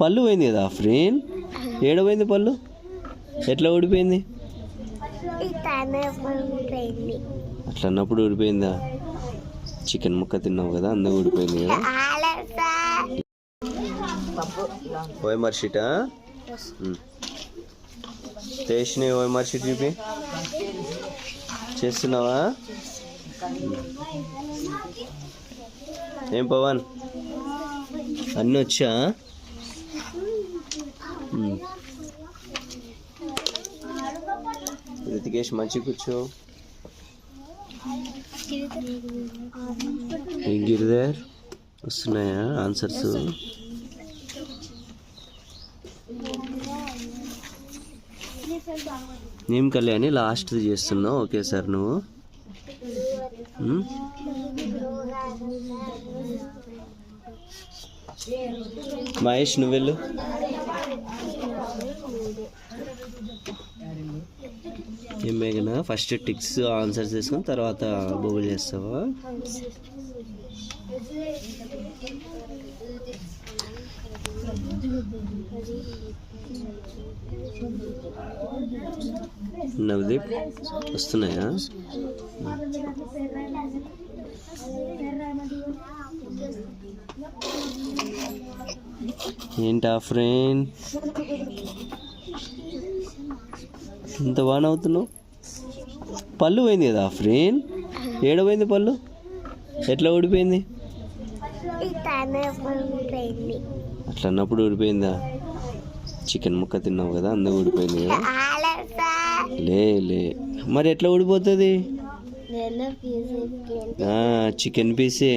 పళ్ళు పోయింది కదా ఫ్రెండ్? ఏడపోయింది పళ్ళు? ఎట్లా ఊడిపోయింది? అట్లా అన్నప్పుడు ఊడిపోయిందా? చికెన్ ముక్క తిన్నావు కదా అందరూ ఊడిపోయింది కదా? ఆలసా ఓఎంఆర్ షీటా చేసిన ఓఎంఆర్ షీట్ చూపి. చేస్తున్నావా? ఏం పవన్? అన్నీ వచ్చా. రితికేష్ మంచి కూర్చో. ఏం గిరిదార్ వస్తున్నాయా ఆన్సర్స్? నేమ్ కళ్యాణి లాస్ట్ చేస్తున్నావు. ఓకే సార్ నువ్వు? మహేష్ నువ్వు వెళ్ళు ఏం మేఘనా? ఫస్ట్ టిక్స్ ఆన్సర్స్ చేసుకుని తర్వాత బొబుల్ చేస్తావా? నవదీప్ వస్తున్నాయా? ఏంటా ఫ్రెండ్? ఇంత బాగా అవుతున్నావు? పళ్ళు పోయింది కదా ఫ్రెండ్? ఏడపోయింది పళ్ళు? ఎట్లా ఊడిపోయింది? అట్లా అన్నప్పుడు ఊడిపోయిందా? చికెన్ ముక్క తిన్నావు కదా అందరూ ఊడిపోయింది కదా? లే లే. మరి ఎట్లా ఊడిపోతుంది? చికెన్ పీసే.